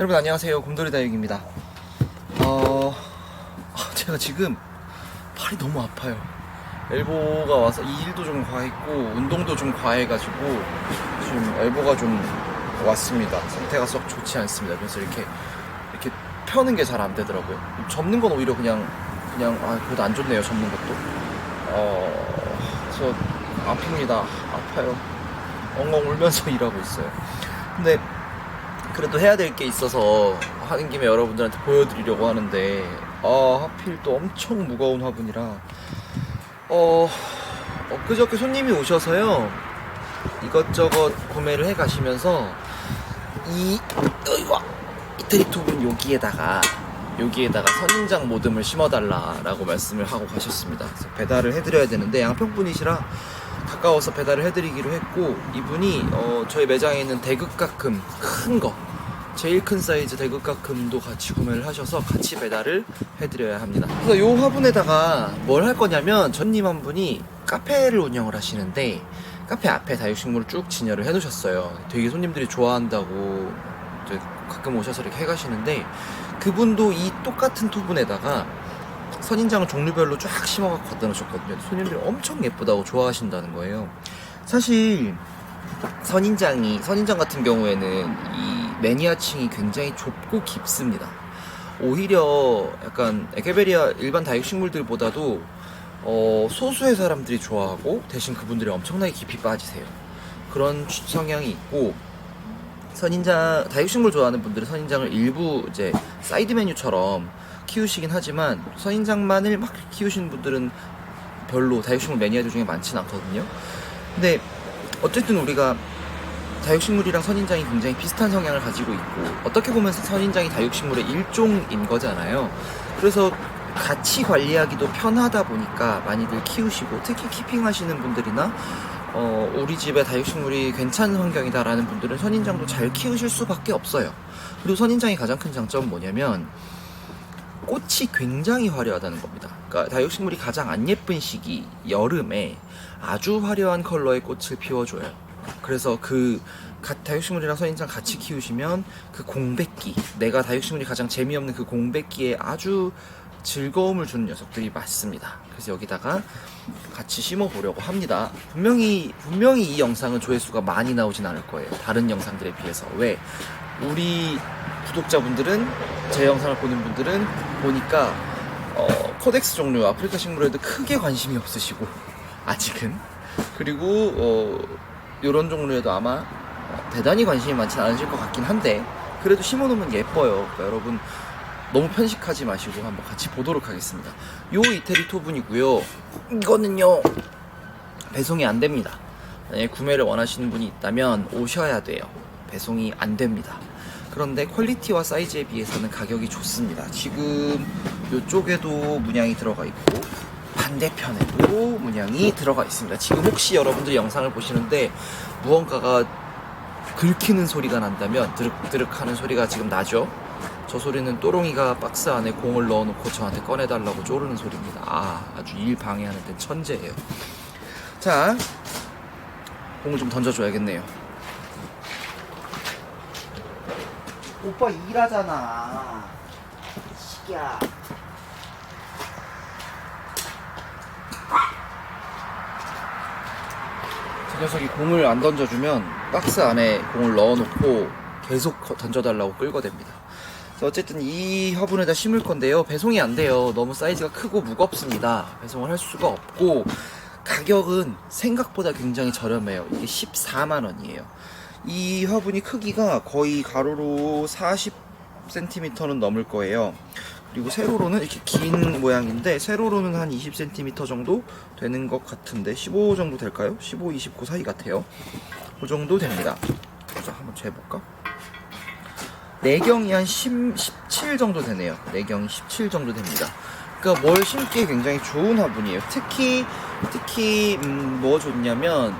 여러분 안녕하세요. 곰돌이 다육입니다. 어... 아, 제가 지금 팔이 너무 아파요. 엘보가 와서 이 일도 좀 과했고 운동도 좀 과해가지고 지금 엘보가 좀 왔습니다. 상태가 썩 좋지 않습니다. 그래서 이렇게 이렇게 펴는 게 잘 안 되더라고요. 접는 건 오히려 그냥 그냥 아 그래도 안 좋네요 접는 것도. 어저 아픕니다. 아파요. 엉엉 울면서 일하고 있어요. 근데 그래도 해야 될 게 있어서 하는 김에 여러분들한테 보여드리려고 하는데 아 하필 또 엄청 무거운 화분이라 어 엊그저께 손님이 오셔서요 이것저것 구매를 해 가시면서 이 어이와 이태리톱은 여기에다가 여기에다가 선인장 모듬을 심어달라라고 말씀을 하고 가셨습니다. 배달을 해드려야 되는데 양평분이시라 가까워서 배달을 해드리기로 했고 이분이 어, 저희 매장에 있는 대극가금 큰거 제일 큰 사이즈 대극가금도 같이 구매를 하셔서 같이 배달을 해드려야 합니다. 그래서 요 화분에다가 뭘 할 거냐면 전님 한 분이 카페를 운영을 하시는데 카페 앞에 다육식물을 쭉 진열을 해놓으셨어요. 되게 손님들이 좋아한다고 가끔 오셔서 이렇게 해가시는데 그분도 이 똑같은 토분에다가 선인장을 종류별로 쫙 심어갖고 갖다 놓으셨거든요. 손님들이 엄청 예쁘다고 좋아하신다는 거예요. 사실 선인장이 선인장 같은 경우에는 이 매니아층이 굉장히 좁고 깊습니다. 오히려 약간 에케베리아 일반 다육식물들보다도 어, 소수의 사람들이 좋아하고 대신 그분들이 엄청나게 깊이 빠지세요. 그런 취- 성향이 있고 선인장 다육식물 좋아하는 분들은 선인장을 일부 이제 사이드 메뉴처럼 키우시긴 하지만 선인장만을 막 키우시는 분들은 별로 다육식물 매니아들 중에 많지는 않거든요. 근데 어쨌든 우리가 다육식물이랑 선인장이 굉장히 비슷한 성향을 가지고 있고 어떻게 보면 선인장이 다육식물의 일종인 거잖아요. 그래서 같이 관리하기도 편하다 보니까 많이들 키우시고 특히 키핑 하시는 분들이나 어, 우리 집에 다육식물이 괜찮은 환경이다라는 분들은 선인장도 잘 키우실 수밖에 없어요. 그리고 선인장의 가장 큰 장점은 뭐냐면 꽃이 굉장히 화려하다는 겁니다. 그러니까 다육식물이 가장 안 예쁜 시기 여름에 아주 화려한 컬러의 꽃을 피워줘요. 그래서 그 가- 다육식물이랑 선인장 같이 키우시면 그 공백기, 내가 다육식물이 가장 재미없는 그 공백기에 아주 즐거움을 주는 녀석들이 많습니다. 그래서 여기다가 같이 심어 보려고 합니다. 분명히 분명히 이 영상은 조회수가 많이 나오진 않을 거예요. 다른 영상들에 비해서 왜 우리 구독자분들은 제 영상을 보는 분들은 보니까 어, 코덱스 종류 아프리카 식물에도 크게 관심이 없으시고 아직은 그리고 어, 이런 종류에도 아마 어, 대단히 관심이 많지 않으실 것 같긴 한데 그래도 심어놓으면 예뻐요. 그러니까 여러분 너무 편식하지 마시고 한번 같이 보도록 하겠습니다. 요 이태리 토분이고요. 이거는요 배송이 안 됩니다. 만약에 구매를 원하시는 분이 있다면 오셔야 돼요. 배송이 안 됩니다. 그런데 퀄리티와 사이즈에 비해서는 가격이 좋습니다. 지금 이쪽에도 문양이 들어가 있고 반대편에도 문양이 들어가 있습니다. 지금 혹시 여러분들 영상을 보시는데 무언가가 긁히는 소리가 난다면 드륵드륵 하는 소리가 지금 나죠? 저 소리는 또롱이가 박스 안에 공을 넣어놓고 저한테 꺼내달라고 쪼르는 소리입니다. 아, 아주 일 방해하는 데 천재예요. 자, 공을 좀 던져줘야겠네요. 오빠 일하잖아. 시기야. 녀석이 공을 안 던져주면 박스 안에 공을 넣어놓고 계속 거- 던져달라고 끌어댑니다. 그래서 어쨌든 이 화분에다 심을 건데요. 배송이 안 돼요. 너무 사이즈가 크고 무겁습니다. 배송을 할 수가 없고 가격은 생각보다 굉장히 저렴해요. 이게 14만 원이에요. 이 화분이 크기가 거의 가로로 40cm는 넘을 거예요. 그리고 세로로는 이렇게 긴 모양인데 세로로는 한 20cm 정도 되는 것 같은데 15 정도 될까요? 15, 29 사이 같아요. 그 정도 됩니다. 자, 한번 재볼까? 내경이 한 10, 17 정도 되네요. 내경이 17 정도 됩니다. 그러니까 뭘 심기에 굉장히 좋은 화분이에요. 특히 특히 음, 뭐 좋냐면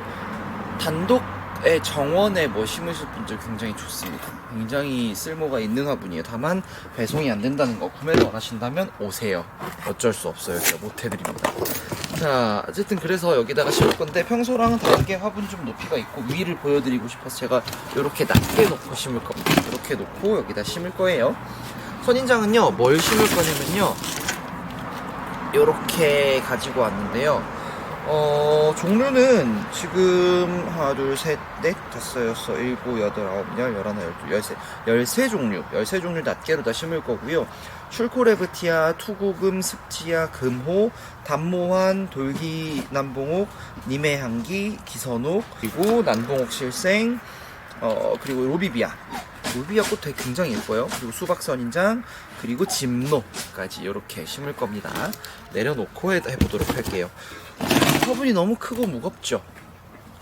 단독의 정원에 뭐 심으실 분들 굉장히 좋습니다. 굉장히 쓸모가 있는 화분이에요. 다만 배송이 안 된다는 거 구매를 원하신다면 오세요. 어쩔 수 없어요. 제가 못 해드립니다. 자, 어쨌든 그래서 여기다가 심을 건데 평소랑은 다르게 화분 좀 높이가 있고 위를 보여드리고 싶어서 제가 이렇게 낮게 놓고 심을 겁니다. 이렇게 놓고 여기다 심을 거예요. 선인장은요, 뭘 심을 거냐면요, 이렇게 가지고 왔는데요. 어, 종류는 지금 하나, 둘, 셋, 넷, 다섯, 여섯, 일곱, 여덟, 아홉, 열, 열하나, 열두, 열세, 열세 종류, 열세 종류 낱개로 다 심을 거고요. 출코레브티아, 투구금, 습지아, 금호, 단모환, 돌기, 남봉옥, 님의향기, 기선옥, 그리고 난봉옥 실생, 어, 그리고 로비비아. 로비비아 꽃 되게 굉장히 예뻐요. 그리고 수박선인장, 그리고 진노까지 이렇게 심을 겁니다. 내려놓고 해- 해보도록 할게요. 화분이 너무 크고 무겁죠?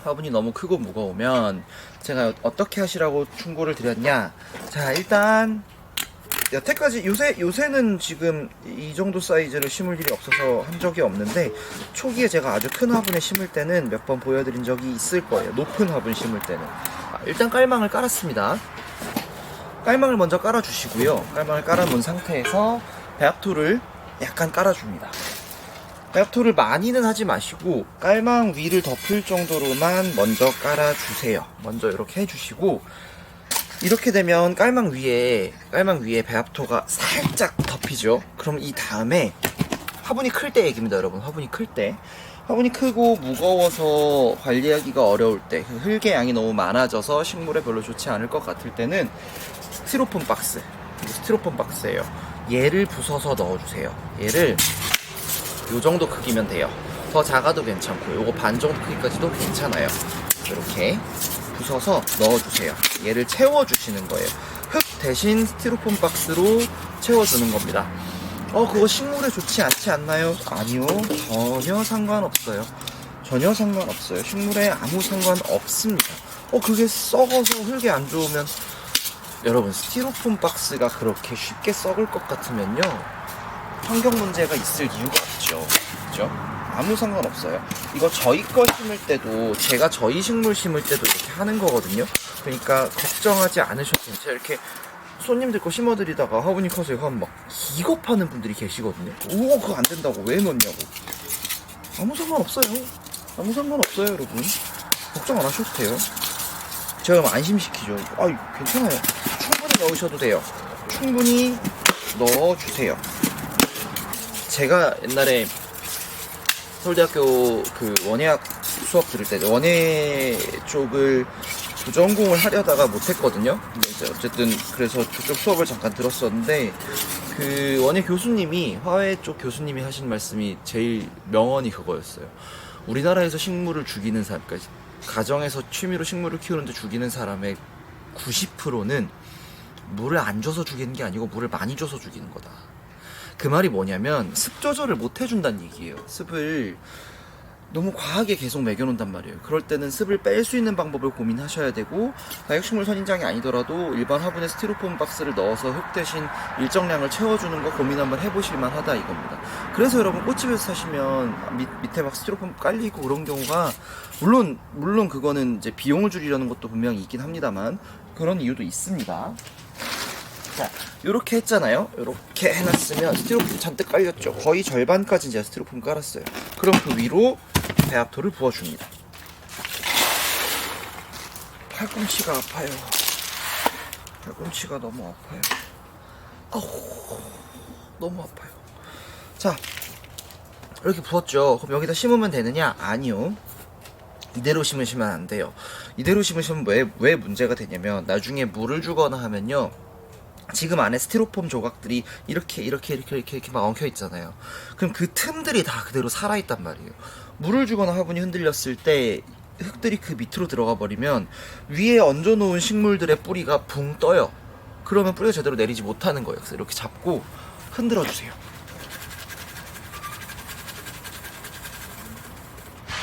화분이 너무 크고 무거우면 제가 어떻게 하시라고 충고를 드렸냐? 자, 일단 여태까지 요새 요새는 지금 이 정도 사이즈를 심을 일이 없어서 한 적이 없는데 초기에 제가 아주 큰 화분에 심을 때는 몇 번 보여드린 적이 있을 거예요. 높은 화분 심을 때는 아, 일단 깔망을 깔았습니다. 깔망을 먼저 깔아주시고요. 깔망을 깔아놓은 상태에서 배합토를 약간 깔아줍니다. 배합토를 많이는 하지 마시고 깔망 위를 덮을 정도로만 먼저 깔아주세요. 먼저 이렇게 해주시고 이렇게 되면 깔망 위에 깔망 위에 배합토가 살짝 덮이죠. 그럼 이 다음에 화분이 클 때 얘기입니다, 여러분. 화분이 클 때. 화분이 크고 무거워서 관리하기가 어려울 때, 그 흙의 양이 너무 많아져서 식물에 별로 좋지 않을 것 같을 때는 스티로폼 박스, 스티로폼 박스예요. 얘를 부숴서 넣어주세요. 얘를 요 정도 크기면 돼요. 더 작아도 괜찮고, 요거 반 정도 크기까지도 괜찮아요. 이렇게 부숴서 넣어주세요. 얘를 채워주시는 거예요. 흙 대신 스티로폼 박스로 채워주는 겁니다. 어, 그거 식물에 좋지 않지 않나요? 아니요. 전혀 상관없어요. 전혀 상관없어요. 식물에 아무 상관 없습니다. 어, 그게 썩어서 흙이 안 좋으면 여러분, 스티로폼 박스가 그렇게 쉽게 썩을 것 같으면요. 환경 문제가 있을 이유가 없죠. 그죠? 아무 상관없어요. 이거 저희 거 심을 때도 제가 저희 식물 심을 때도 이렇게 하는 거거든요. 그러니까 걱정하지 않으셔도 돼요. 제가 이렇게 손님들 거 심어드리다가 화분이 커서 화분 막 기겁하는 분들이 계시거든요. 오 그거 안 된다고 왜 넣냐고. 아무 상관없어요. 아무 상관없어요 여러분. 걱정 안 하셔도 돼요. 제가 그럼 안심시키죠. 아 괜찮아요. 충분히 넣으셔도 돼요. 충분히 넣어주세요. 제가 옛날에 서울대학교 그 원예학 수업 들을 때 원예 쪽을 부전공을 하려다가 못했거든요. 이제 어쨌든 그래서 저쪽 수업을 잠깐 들었었는데 그 원예 교수님이 화훼 쪽 교수님이 하신 말씀이 제일 명언이 그거였어요. 우리나라에서 식물을 죽이는 사람, 그러니까 가정에서 취미로 식물을 키우는데 죽이는 사람의 90%는 물을 안 줘서 죽이는 게 아니고 물을 많이 줘서 죽이는 거다. 그 말이 뭐냐면 습 조절을 못 해준다는 얘기예요. 습을 너무 과하게 계속 매겨놓는단 말이에요. 그럴 때는 습을 뺄 수 있는 방법을 고민하셔야 되고 다육식물 선인장이 아니더라도 일반 화분에 스티로폼 박스를 넣어서 흙 대신 일정량을 채워주는 거 고민 한번 해보실만 하다 이겁니다. 그래서 여러분 꽃집에서 사시면 밑, 밑에 막 스티로폼 깔리고 그런 경우가 물론 물론 그거는 이제 비용을 줄이려는 것도 분명히 있긴 합니다만 그런 이유도 있습니다. 자, 요렇게 했잖아요. 요렇게 해놨으면 스티로폼 잔뜩 깔렸죠. 거의 절반까지 제가 스티로폼 깔았어요. 그럼 그 위로 배합토를 부어줍니다. 팔꿈치가 아파요. 팔꿈치가 너무 아파요. 아우, 너무 아파요. 자, 이렇게 부었죠. 그럼 여기다 심으면 되느냐? 아니요. 이대로 심으시면 안 돼요. 이대로 심으시면 왜, 왜 문제가 되냐면, 나중에 물을 주거나 하면요. 지금 안에 스티로폼 조각들이 이렇게 이렇게 이렇게 이렇게 이렇게 막 엉켜 있잖아요. 그럼 그 틈들이 다 그대로 살아 있단 말이에요. 물을 주거나 화분이 흔들렸을 때 흙들이 그 밑으로 들어가 버리면 위에 얹어 놓은 식물들의 뿌리가 붕 떠요. 그러면 뿌리가 제대로 내리지 못하는 거예요. 그래서 이렇게 잡고 흔들어 주세요.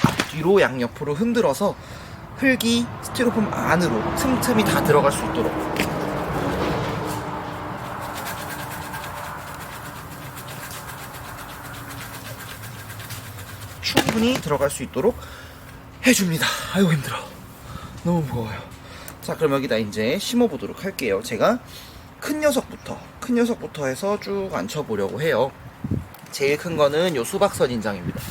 앞뒤로 양옆으로 흔들어서 흙이 스티로폼 안으로 틈틈이 다 들어갈 수 있도록 충분히 들어갈 수 있도록 해줍니다. 아이고 힘들어. 너무 무거워요. 자 그럼 여기다 이제 심어보도록 할게요. 제가 큰 녀석부터 큰 녀석부터 해서 쭉 앉혀보려고 해요. 제일 큰 거는 요 수박선 인장입니다.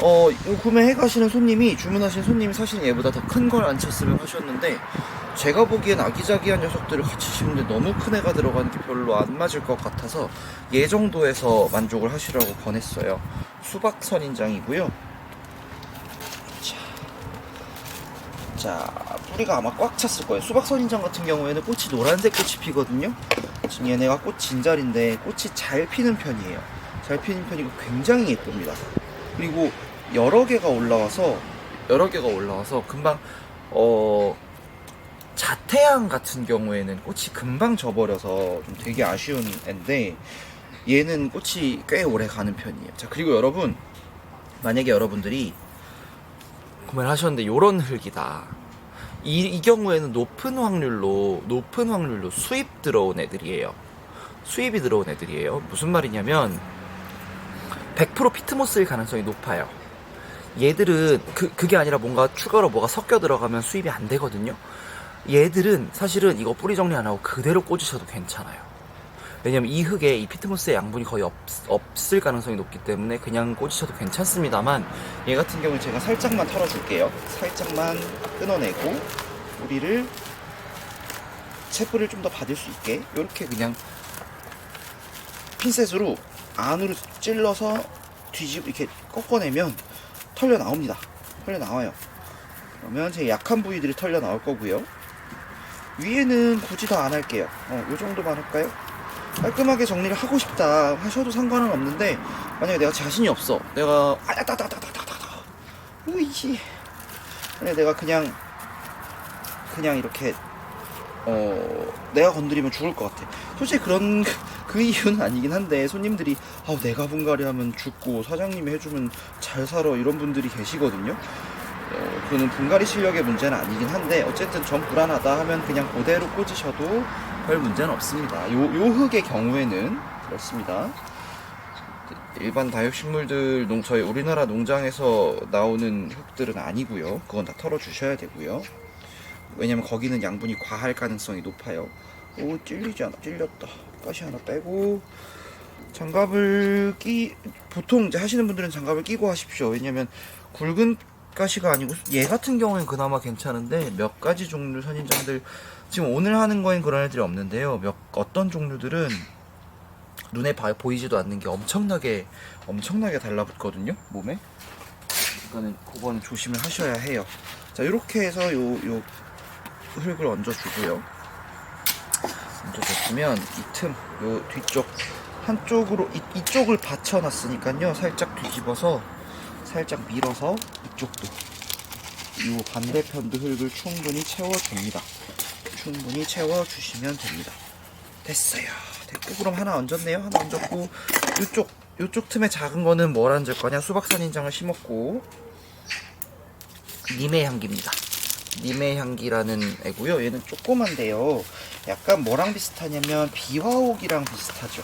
어, 이거 구매해 가시는 손님이 주문하신 손님이 사실 얘보다 더 큰걸안 쳤으면 하셨는데 제가 보기엔 아기자기한 녀석들을 같이 심는데 너무 큰 애가 들어가는 게 별로 안 맞을 것 같아서 얘 정도에서 만족을 하시라고 권했어요. 수박 선 인장이고요. 자, 뿌리가 아마 꽉 찼을 거예요. 수박 선인장 같은 경우에는 꽃이 노란색 꽃이 피거든요. 지금 얘네가 꽃 진자리인데 꽃이 잘 피는 편이에요. 잘 피는 편이고 굉장히 예쁩니다. 그리고 여러 개가 올라와서 여러 개가 올라와서 금방 어 자태양 같은 경우에는 꽃이 금방 져버려서 좀 되게 아쉬운 앤데 얘는 꽃이 꽤 오래 가는 편이에요. 자 그리고 여러분 만약에 여러분들이 구매를 하셨는데 요런 흙이다. 이, 이 경우에는 높은 확률로 높은 확률로 수입 들어온 애들이에요. 수입이 들어온 애들이에요. 무슨 말이냐면 100% 피트모스일 가능성이 높아요. 얘들은 그 그게 아니라 뭔가 추가로 뭐가 섞여 들어가면 수입이 안 되거든요. 얘들은 사실은 이거 뿌리 정리 안 하고 그대로 꽂으셔도 괜찮아요. 왜냐면 이 흙에 이 피트모스의 양분이 거의 없, 없을 가능성이 높기 때문에 그냥 꽂으셔도 괜찮습니다만 얘 같은 경우는 제가 살짝만 털어줄게요. 살짝만 끊어내고 뿌리를 채뿌리를 좀 더 받을 수 있게 이렇게 그냥 핀셋으로 안으로 찔러서 뒤집 이렇게 꺾어내면 털려 나옵니다. 털려 나와요. 그러면 제 약한 부위들이 털려 나올 거고요. 위에는 굳이 더안 할게요. 어, 요 정도만 할까요? 깔끔하게 정리를 하고 싶다 하셔도 상관은 없는데 만약에 내가 자신이 없어. 내가 아야따따따따따따 으이씨. 만약에 내가 그냥 그냥 이렇게 어 내가 건드리면 죽을 것 같아. 솔직히 그런 그 이유는 아니긴 한데 손님들이 아 내가 분갈이 하면 죽고 사장님이 해주면 잘 살아 이런 분들이 계시거든요 어, 그거는 분갈이 실력의 문제는 아니긴 한데 어쨌든 전 불안하다 하면 그냥 그대로 꽂으셔도 별 문제는 없습니다. 요, 요 흙의 경우에는 그렇습니다. 일반 다육식물들 농, 저희 우리나라 농장에서 나오는 흙들은 아니고요. 그건 다 털어 주셔야 되고요. 왜냐면 거기는 양분이 과할 가능성이 높아요. 오 찔리지 않아 찔렸다. 가시 하나 빼고 장갑을 끼 보통 이제 하시는 분들은 장갑을 끼고 하십시오. 왜냐면 굵은 가시가 아니고 얘 같은 경우엔 그나마 괜찮은데 몇 가지 종류 선인장들 지금 오늘 하는 거엔 그런 애들이 없는데요. 몇 어떤 종류들은 눈에 봐- 보이지도 않는 게 엄청나게 엄청나게 달라붙거든요. 몸에. 그거는 그거는 조심을 하셔야 해요. 자 이렇게 해서 요 요 흙을 얹어 주고요. 얹어 줬으면 이 틈, 요 뒤쪽 한쪽으로 이, 이쪽을 받쳐 놨으니까요. 살짝 뒤집어서 살짝 밀어서 이쪽도 이 반대편도 흙을 충분히 채워줍니다. 충분히 채워주시면 됩니다. 됐어요. 됐고 그럼 하나 얹었네요. 하나 얹었고 이쪽 이쪽 틈에 작은 거는 뭘 얹을 거냐? 수박선인장을 심었고 님의 향기입니다. 님의 향기라는 애고요. 얘는 조그만데요. 약간 뭐랑 비슷하냐면 비화옥이랑 비슷하죠.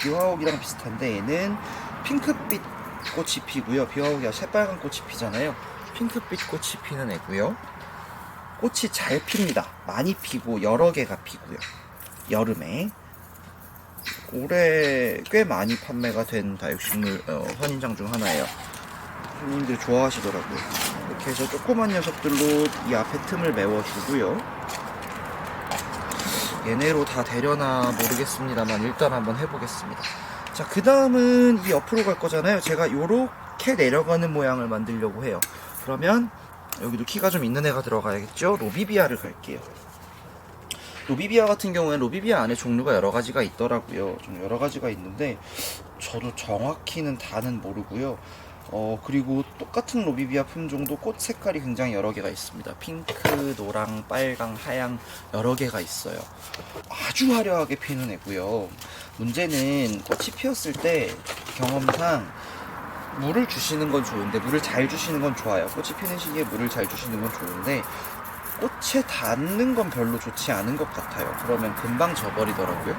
비화옥이랑 비슷한데 얘는 핑크빛 꽃이 피고요. 비화옥이 새빨간 꽃이 피잖아요. 핑크빛 꽃이 피는 애고요. 꽃이 잘 핍니다. 많이 피고 여러 개가 피고요. 여름에 올해 꽤 많이 판매가 된 다육식물 어, 선인장 중 하나예요. 손님들이 좋아하시더라고요. 이렇게 해서 조그만 녀석들로 이 앞에 틈을 메워주고요. 얘네로 다 되려나 모르겠습니다만 일단 한번 해보겠습니다. 자, 그 다음은 이 옆으로 갈 거잖아요. 제가 요렇게 내려가는 모양을 만들려고 해요. 그러면 여기도 키가 좀 있는 애가 들어가야겠죠? 로비비아를 갈게요. 로비비아 같은 경우에는 로비비아 안에 종류가 여러 가지가 있더라고요. 좀 여러 가지가 있는데 저도 정확히는 다는 모르고요. 어 그리고 똑같은 로비비아 품종도 꽃 색깔이 굉장히 여러 개가 있습니다. 핑크, 노랑, 빨강, 하양 여러 개가 있어요. 아주 화려하게 피는 애고요. 문제는 꽃이 피었을 때 경험상 물을 주시는 건 좋은데 물을 잘 주시는 건 좋아요. 꽃이 피는 시기에 물을 잘 주시는 건 좋은데 꽃에 닿는 건 별로 좋지 않은 것 같아요. 그러면 금방 져버리더라고요.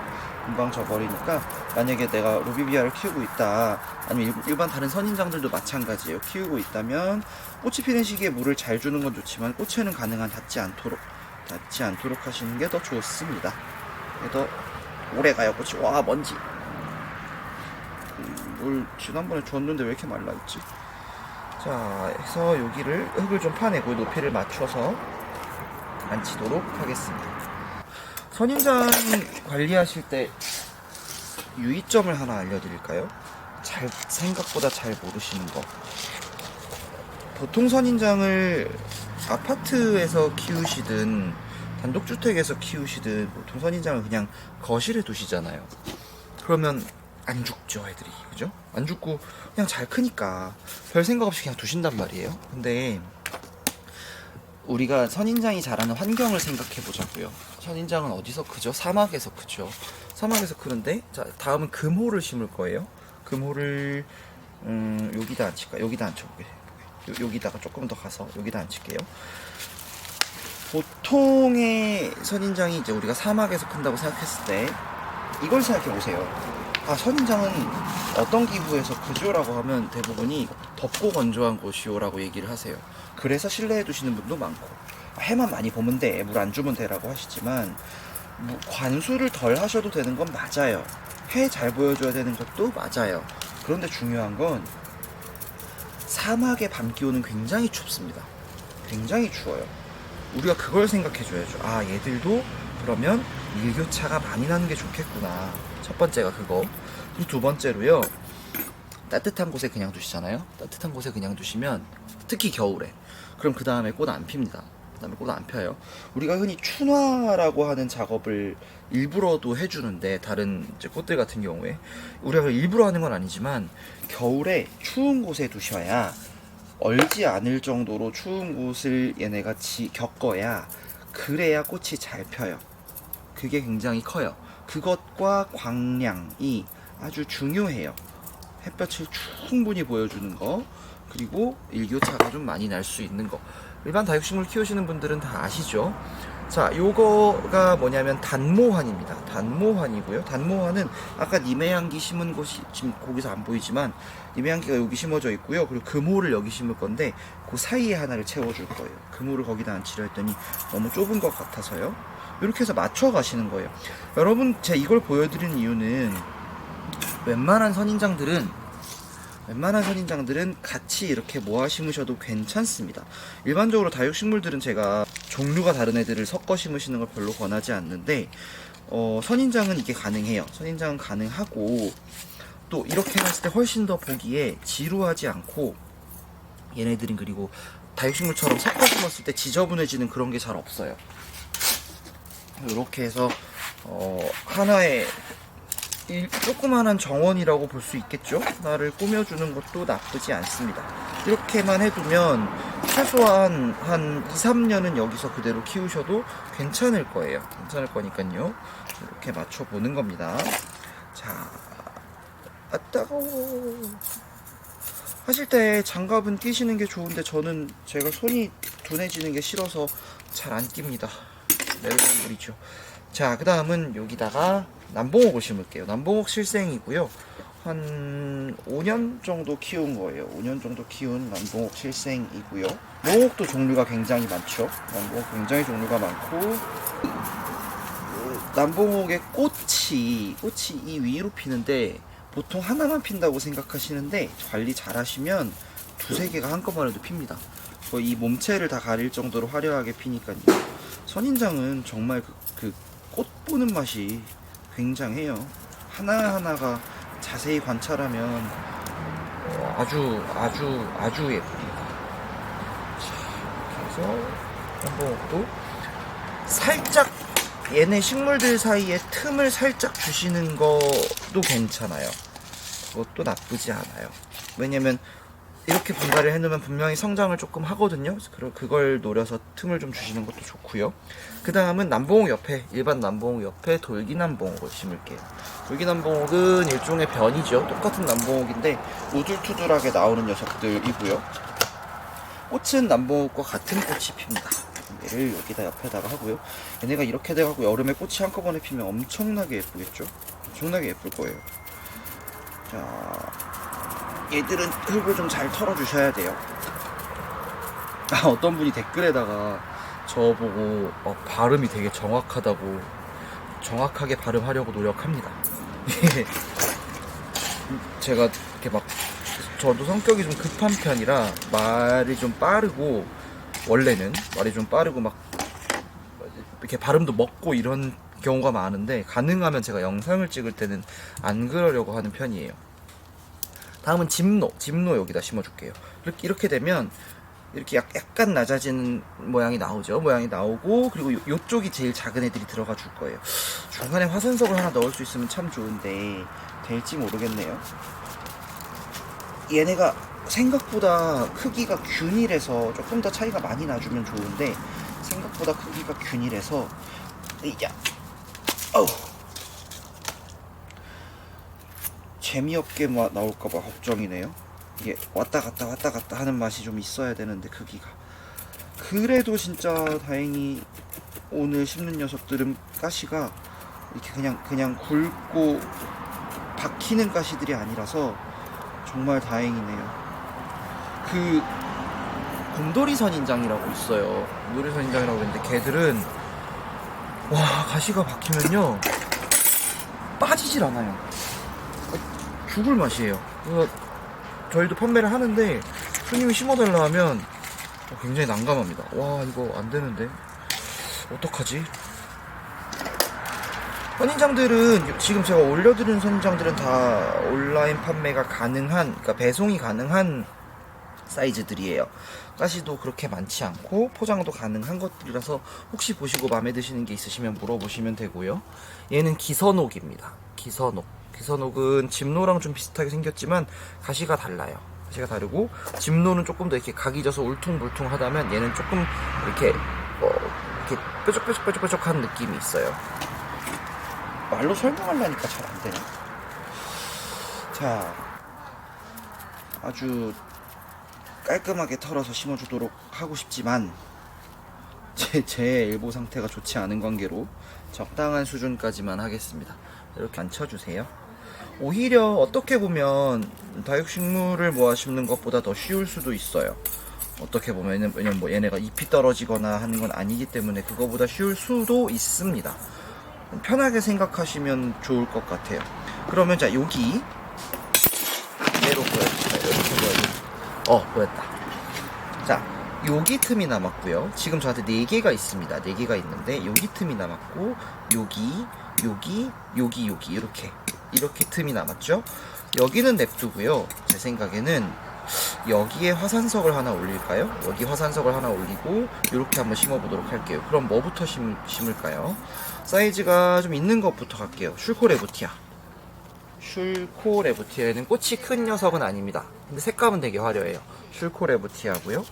금방 져버리니까 만약에 내가 로비비아를 키우고 있다 아니면 일- 일반 다른 선인장들도 마찬가지예요. 키우고 있다면 꽃이 피는 시기에 물을 잘 주는 건 좋지만 꽃에는 가능한 닿지 않도록 닿지 않도록 하시는 게 더 좋습니다. 더 오래 가요 꽃이 와 먼지 음, 물 지난번에 줬는데 왜 이렇게 말라있지? 자 해서 여기를 흙을 좀 파내고 높이를 맞춰서 앉히도록 하겠습니다. 선인장 관리하실 때 유의점을 하나 알려드릴까요? 잘 생각보다 잘 모르시는 거. 보통 선인장을 아파트에서 키우시든 단독주택에서 키우시든 보통 선인장을 그냥 거실에 두시잖아요. 그러면 안 죽죠, 애들이. 그죠? 안 죽고 그냥 잘 크니까 별 생각 없이 그냥 두신단 말이에요. 근데 우리가 선인장이 자라는 환경을 생각해 보자고요. 선인장은 어디서 크죠? 사막에서 크죠. 사막에서 크는데 자 다음은 금호를 심을 거예요. 금호를 음, 여기다 앉힐까? 여기다 앉혀보게. 요- 여기다가 조금 더 가서 여기다 앉힐게요. 보통의 선인장이 이제 우리가 사막에서 큰다고 생각했을 때 이걸 생각해 보세요. 아 선인장은 어떤 기후에서 크죠라고 하면 대부분이 덥고 건조한 곳이요라고 얘기를 하세요. 그래서 실내에 두시는 분도 많고 아, 해만 많이 보면 돼, 물 안 주면 돼라고 하시지만 뭐 관수를 덜 하셔도 되는 건 맞아요. 해 잘 보여줘야 되는 것도 맞아요. 그런데 중요한 건 사막의 밤 기온은 굉장히 춥습니다. 굉장히 추워요. 우리가 그걸 생각해 줘야죠. 아, 얘들도 그러면 일교차가 많이 나는 게 좋겠구나. 첫 번째가 그거. 그리고 두 번째로요. 따뜻한 곳에 그냥 두시잖아요. 따뜻한 곳에 그냥 두시면 특히 겨울에 그럼 그 다음에 꽃 안 핍니다. 그 다음에 꽃 안 펴요. 우리가 흔히 춘화라고 하는 작업을 일부러도 해주는데 다른 이제 꽃들 같은 경우에 우리가 일부러 하는 건 아니지만 겨울에 추운 곳에 두셔야 얼지 않을 정도로 추운 곳을 얘네가 지, 겪어야 그래야 꽃이 잘 펴요. 그게 굉장히 커요. 그것과 광량이 아주 중요해요. 햇볕을 충분히 보여주는 거 그리고 일교차가 좀 많이 날 수 있는 거 일반 다육식물 키우시는 분들은 다 아시죠 자 요거가 뭐냐면 단모환입니다 단모환이고요 단모환은 아까 님의 향기 심은 곳이 지금 거기서 안 보이지만 님의향기가 여기 심어져 있고요 그리고 금호를 여기 심을 건데 그 사이에 하나를 채워줄 거예요 금호를 거기다 앉히려 했더니 너무 좁은 것 같아서요 이렇게 해서 맞춰 가시는 거예요 여러분 제가 이걸 보여드리는 이유는 웬만한 선인장들은 웬만한 선인장들은 같이 이렇게 모아 심으셔도 괜찮습니다. 일반적으로 다육식물들은 제가 종류가 다른 애들을 섞어 심으시는 걸 별로 권하지 않는데 어, 선인장은 이게 가능해요. 선인장은 가능하고 또 이렇게 했을 때 훨씬 더 보기에 지루하지 않고 얘네들은 그리고 다육식물처럼 섞어 심었을 때 지저분해지는 그런 게 잘 없어요. 이렇게 해서 어, 하나의 이 조그만한 정원이라고 볼 수 있겠죠? 나를 꾸며주는 것도 나쁘지 않습니다. 이렇게만 해두면 최소한 한 2, 3년은 여기서 그대로 키우셔도 괜찮을 거예요. 괜찮을 거니까요. 이렇게 맞춰보는 겁니다. 자, 아, 따가워. 하실 때 장갑은 끼시는 게 좋은데 저는 제가 손이 둔해지는 게 싫어서 잘 안 낍니다. 멜건물이죠. 자, 그 다음은 여기다가 남봉옥을 심을게요. 남봉옥 실생이고요. 한 5년 정도 키운 거예요. 5년 정도 키운 남봉옥 실생이고요. 농옥도 종류가 굉장히 많죠. 남봉옥 굉장히 종류가 많고 그 남봉옥의 꽃이 꽃이 이 위로 피는데 보통 하나만 핀다고 생각하시는데 관리 잘 하시면 두세 개가 한꺼번에도 핍니다. 거의 이 몸체를 다 가릴 정도로 화려하게 피니까요. 선인장은 정말 그, 그 꽃 보는 맛이 굉장해요. 하나하나가 자세히 관찰하면 어, 아주 아주 아주 예쁩니다. 자, 이렇게 해서 한번 또 살짝 얘네 식물들 사이에 틈을 살짝 주시는 것도 괜찮아요. 그것도 나쁘지 않아요. 왜냐면 이렇게 분갈이를 해놓으면 분명히 성장을 조금 하거든요. 그래서 그걸 노려서 틈을 좀 주시는 것도 좋고요. 그 다음은 남봉옥 옆에 일반 남봉옥 옆에 돌기남봉옥을 심을게요. 돌기남봉옥은 일종의 변이죠. 똑같은 남봉옥인데 우둘투둘하게 나오는 녀석들이고요. 꽃은 남봉옥과 같은 꽃이 핍니다. 얘를 여기다 옆에다가 하고요. 얘네가 이렇게 돼가고 여름에 꽃이 한꺼번에 피면 엄청나게 예쁘겠죠? 엄청나게 예쁠 거예요. 자, 얘들은 흙을 좀 잘 털어주셔야 돼요. 아, 어떤 분이 댓글에다가 저보고 어, 발음이 되게 정확하다고 정확하게 발음하려고 노력합니다. 제가 이렇게 막 저도 성격이 좀 급한 편이라 말이 좀 빠르고 원래는 말이 좀 빠르고 막 이렇게 발음도 먹고 이런 경우가 많은데 가능하면 제가 영상을 찍을 때는 안 그러려고 하는 편이에요. 다음은 집노, 집노 여기다 심어줄게요. 이렇게 이렇게 되면 이렇게 약, 약간 낮아지는 모양이 나오죠. 모양이 나오고 그리고 요, 요쪽이 제일 작은 애들이 들어가 줄 거예요. 중간에 화산석을 하나 넣을 수 있으면 참 좋은데 될지 모르겠네요. 얘네가 생각보다 크기가 균일해서 조금 더 차이가 많이 나주면 좋은데 생각보다 크기가 균일해서 이야 어우 재미없게 마- 나올까봐 걱정이네요. 이게 왔다 갔다 왔다 갔다 하는 맛이 좀 있어야 되는데 크기가 그래도 진짜 다행히 오늘 심는 녀석들은 가시가 이렇게 그냥 그냥 굵고 박히는 가시들이 아니라서 정말 다행이네요. 그 곰돌이 선인장이라고 있어요. 곰돌이 선인장이라고 있는데 걔들은 와 가시가 박히면요 빠지질 않아요. 어, 죽을 맛이에요. 그래서 저희도 판매를 하는데 손님이 심어달라 하면 어, 굉장히 난감합니다. 와 이거 안 되는데 어떡하지? 선인장들은 지금 제가 올려드린 선인장들은 다 온라인 판매가 가능한 그러니까 배송이 가능한 사이즈들이에요. 가시도 그렇게 많지 않고 포장도 가능한 것들이라서 혹시 보시고 마음에 드시는 게 있으시면 물어보시면 되고요. 얘는 기선옥입니다. 기선옥. 기선옥은 집노랑 좀 비슷하게 생겼지만 가시가 달라요. 가시가 다르고 집노는 조금 더 이렇게 각이 져서 울퉁불퉁하다면 얘는 조금 이렇게 어, 이렇게 뾰족뾰족뾰족뾰족한 느낌이 있어요. 말로 설명하려니까 잘 안 되네. 자, 아주 깔끔하게 털어서 심어주도록 하고 싶지만 제, 제 엘보 상태가 좋지 않은 관계로 적당한 수준까지만 하겠습니다. 이렇게 안 쳐주세요. 오히려 어떻게 보면 다육식물을 모아 심는 것보다 더 쉬울 수도 있어요. 어떻게 보면은 왜냐면 뭐 얘네가 잎이 떨어지거나 하는 건 아니기 때문에 그거보다 쉬울 수도 있습니다. 편하게 생각하시면 좋을 것 같아요. 그러면 자 여기. 이렇게 보여. 어 보였다. 자 여기 틈이 남았고요. 지금 저한테 네 개가 있습니다. 네 개가 있는데 여기 틈이 남았고 여기 여기 여기 여기 이렇게 이렇게 틈이 남았죠. 여기는 냅두고요. 제 생각에는 여기에 화산석을 하나 올릴까요? 여기 화산석을 하나 올리고 이렇게 한번 심어보도록 할게요. 그럼 뭐부터 심, 심을까요? 사이즈가 좀 있는 것부터 갈게요. 슐코레부티아. 슐코레부티아에는 꽃이 큰 녀석은 아닙니다. 근데 색감은 되게 화려해요. 슐코레부티아고요.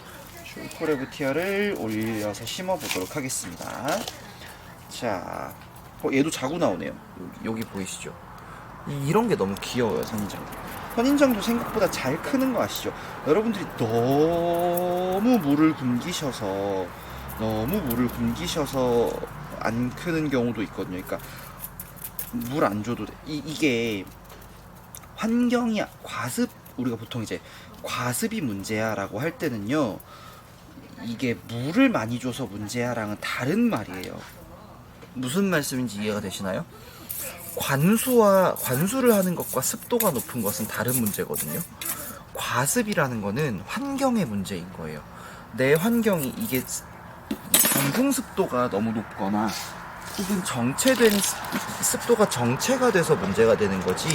슐코레부티아를 올려서 심어보도록 하겠습니다. 자, 어, 얘도 자고 나오네요. 여기, 여기 보이시죠? 이, 이런 게 너무 귀여워요, 선인장. 선인장도 생각보다 잘 크는 거 아시죠? 여러분들이 너무 물을 굶기셔서 너무 물을 굶기셔서 안 크는 경우도 있거든요. 그러니까 물 안 줘도 돼. 이, 이게 환경이 과습 우리가 보통 이제 과습이 문제야라고 할 때는요. 이게 물을 많이 줘서 문제야랑은 다른 말이에요. 무슨 말씀인지 이해가 되시나요? 관수와 관수를 하는 것과 습도가 높은 것은 다른 문제거든요. 과습이라는 거는 환경의 문제인 거예요. 내 환경이 이게 정중 습도가 너무 높거나 혹은 정체된 습- 습도가 정체가 돼서 문제가 되는 거지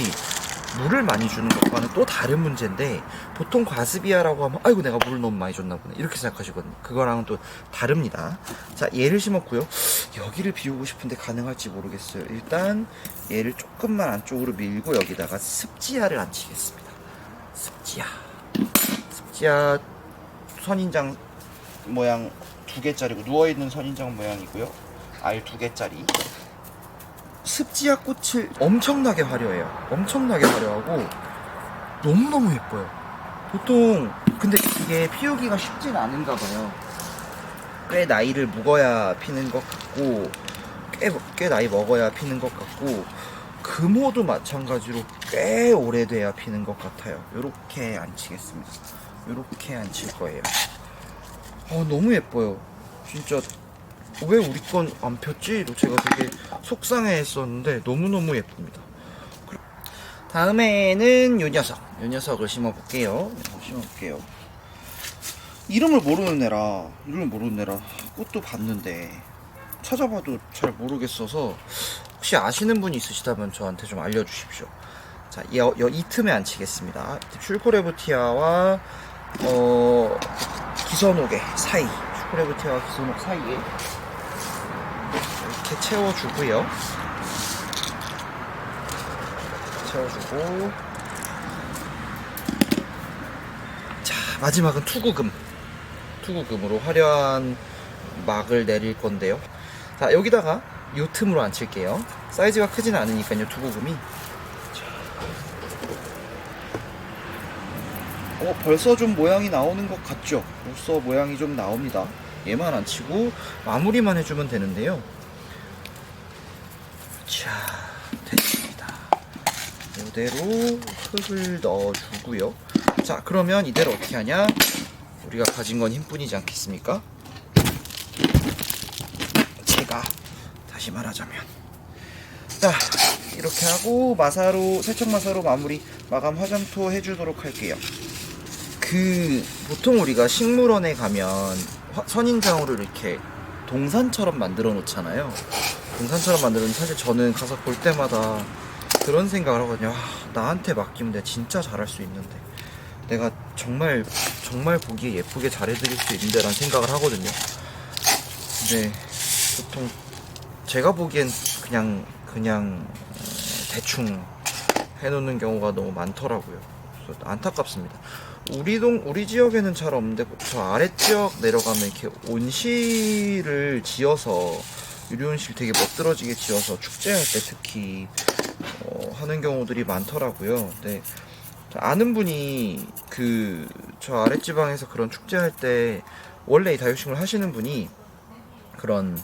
물을 많이 주는 것과는 또 다른 문제인데 보통 과습이야라고 하면 아이고 내가 물을 너무 많이 줬나 보네. 이렇게 생각하시거든요. 그거랑은 또 다릅니다. 자 얘를 심었고요. 여기를 비우고 싶은데 가능할지 모르겠어요. 일단 얘를 조금만 안쪽으로 밀고 여기다가 습지야를 앉히겠습니다. 습지야. 습지야 선인장 모양 두 개짜리고 누워있는 선인장 모양이고요. 알 두 개짜리 습지야 꽃을 엄청나게 화려해요. 엄청나게 화려하고 너무너무 예뻐요. 보통 근데 이게 피우기가 쉽진 않은가 봐요. 꽤 나이를 묵어야 피는 것 같고 꽤, 꽤 나이 먹어야 피는 것 같고 금호도 마찬가지로 꽤 오래돼야 피는 것 같아요. 요렇게 앉히겠습니다. 요렇게 앉힐 거예요. 어, 너무 예뻐요. 진짜 왜 우리 건 안 폈지? 제가 되게 속상해 했었는데 너무너무 예쁩니다. 그- 다음에는 요 녀석, 요 녀석을 심어볼게요. 심어볼게요. 이름을 모르는 애라, 이름을 모르는 애라 꽃도 봤는데 찾아봐도 잘 모르겠어서 혹시 아시는 분이 있으시다면 저한테 좀 알려주십시오. 자, 이, 여- 이 틈에 앉히겠습니다. 슈퍼레브티아와 어, 기선옥의 사이, 슈퍼레브티아와 기선옥 사이에 이렇게 채워주고요. 채워주고 자 마지막은 투구금 투구금으로 화려한 막을 내릴 건데요. 자 여기다가 요 틈으로 앉힐게요. 사이즈가 크진 않으니까요 투구금이. 자. 어 벌써 좀 모양이 나오는 것 같죠? 벌써 모양이 좀 나옵니다. 얘만 안 치고 마무리만 해주면 되는데요. 자 됐습니다. 이대로 흙을 넣어주고요. 자 그러면 이대로 어떻게 하냐? 우리가 가진 건 힘뿐이지 않겠습니까? 제가 다시 말하자면 자 이렇게 하고 마사로 살짝 마사로 마무리 마감 화장토 해주도록 할게요. 그 보통 우리가 식물원에 가면 화- 선인장으로 이렇게 동산처럼 만들어 놓잖아요. 동산처럼 만들면 사실 저는 가서 볼 때마다 그런 생각을 하거든요. 아, 나한테 맡기면 내가 진짜 잘할 수 있는데 내가 정말 정말 보기에 예쁘게 잘해드릴 수 있는데라는 생각을 하거든요. 근데 보통 제가 보기엔 그냥 그냥 어, 대충 해놓는 경우가 너무 많더라고요. 안타깝습니다. 우리 동 우리 지역에는 잘 없는데 저 아래 지역 내려가면 이렇게 온실을 지어서 유리온실 되게 멋들어지게 지어서 축제할 때 특히 어, 하는 경우들이 많더라고요. 네. 저 아는 분이 그 저 아랫지방에서 그런 축제할 때 원래 이 다육식물 하시는 분이 그런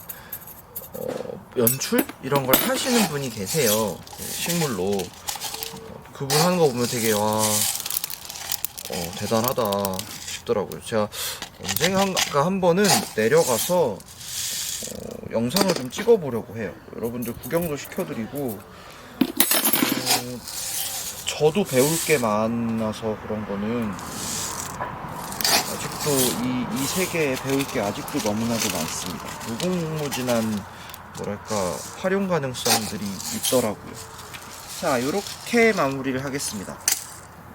어, 연출 이런 걸 하시는 분이 계세요. 그 식물로 어, 그분 하는 거 보면 되게 와 어, 대단하다 싶더라고요. 제가 언젠가 한 번은 내려가서 어, 영상을 좀 찍어보려고 해요. 여러분들 구경도 시켜드리고 어, 저도 배울 게 많아서 그런 거는 아직도 이, 이 세계에 배울 게 아직도 너무나도 많습니다. 무궁무진한 뭐랄까 활용 가능성들이 있더라고요. 자, 이렇게 마무리를 하겠습니다.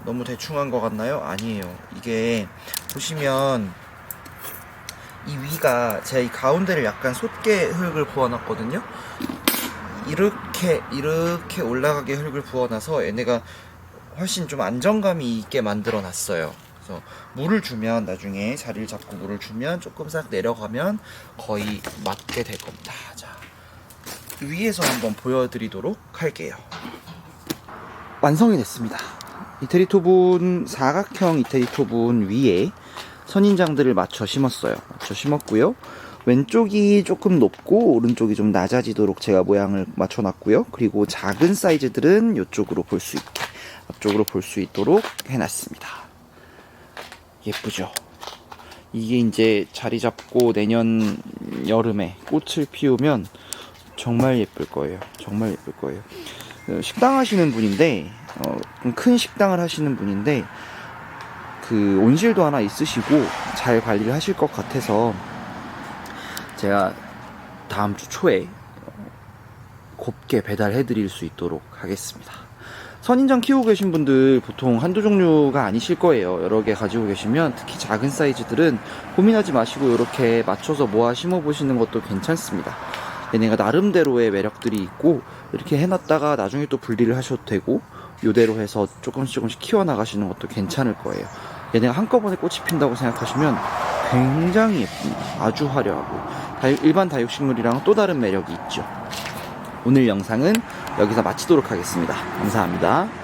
너무 대충 한 것 같나요? 아니에요. 이게 보시면 이 위가 제가 이 가운데를 약간 솟게 흙을 부어놨거든요. 이렇게 이렇게 올라가게 흙을 부어놔서 얘네가 훨씬 좀 안정감이 있게 만들어 놨어요. 그래서 물을 주면 나중에 자리를 잡고 물을 주면 조금 싹 내려가면 거의 맞게 될 겁니다. 자 위에서 한번 보여드리도록 할게요. 완성이 됐습니다. 이태리 토분 사각형 이태리 토분 위에 선인장들을 맞춰 심었어요. 맞춰 심었고요. 왼쪽이 조금 높고 오른쪽이 좀 낮아지도록 제가 모양을 맞춰놨고요. 그리고 작은 사이즈들은 이쪽으로 볼 수 있게 앞쪽으로 볼 수 있도록 해놨습니다. 예쁘죠? 이게 이제 자리 잡고 내년 여름에 꽃을 피우면 정말 예쁠 거예요. 정말 예쁠 거예요. 어, 식당 하시는 분인데 어, 좀큰 식당을 하시는 분인데 그 온실도 하나 있으시고 잘 관리를 하실 것 같아서 제가 다음 주 초에 어, 곱게 배달해 드릴 수 있도록 하겠습니다. 선인장 키우고 계신 분들 보통 한두 종류가 아니실 거예요. 여러 개 가지고 계시면 특히 작은 사이즈들은 고민하지 마시고 이렇게 맞춰서 모아 심어 보시는 것도 괜찮습니다. 얘네가 나름대로의 매력들이 있고 이렇게 해놨다가 나중에 또 분리를 하셔도 되고 요대로 해서 조금씩 조금씩 키워나가시는 것도 괜찮을 거예요. 얘네가 한꺼번에 꽃이 핀다고 생각하시면 굉장히 예쁩니다. 아주 화려하고 일반 다육식물이랑 또 다른 매력이 있죠. 오늘 영상은 여기서 마치도록 하겠습니다. 감사합니다.